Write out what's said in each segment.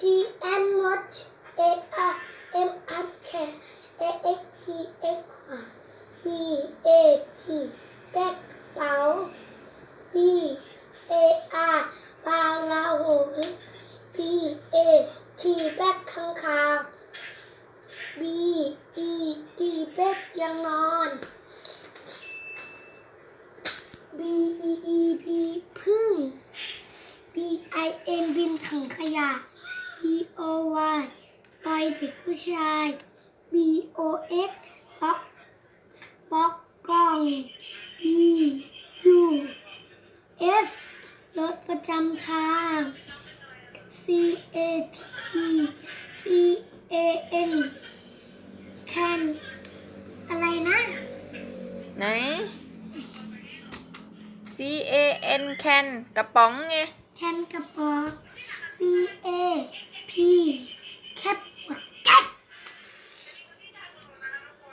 T N watch A R M up care A X P X ขวา B A T แบกเป๋า B A R บาลาหน B A T แบกข้างคาว B E D แบกยังนอน B E E B พึ่ง B I N บินถังขยะ B O Y ปอยเด็กผู้ชาย B O X บล็อกบล็อกกล้อง B U S รถประจำทาง C A T C A N can อะไรนะ ไหน C A N can กระป๋องไง แคนกระป๋อง C A P แคปหัวแก๊ส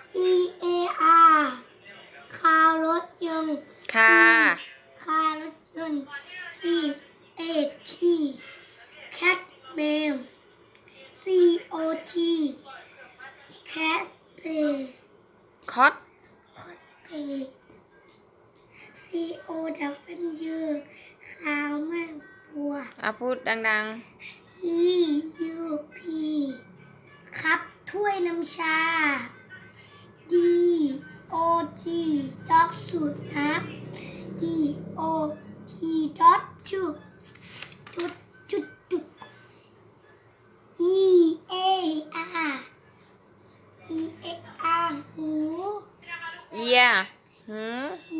C A R คารรถยนต์ ค่ะคารถยนต์ C A T แคทเมล C O T แคทเพย์คอตคอทเพย์ C O W ขาวมากบัวอะพูดดัง C U P ครับถ้วยน้ำชา D O G ด็อกสูตรนะ E O T dot two dot two dot E A R E A R yeah hmm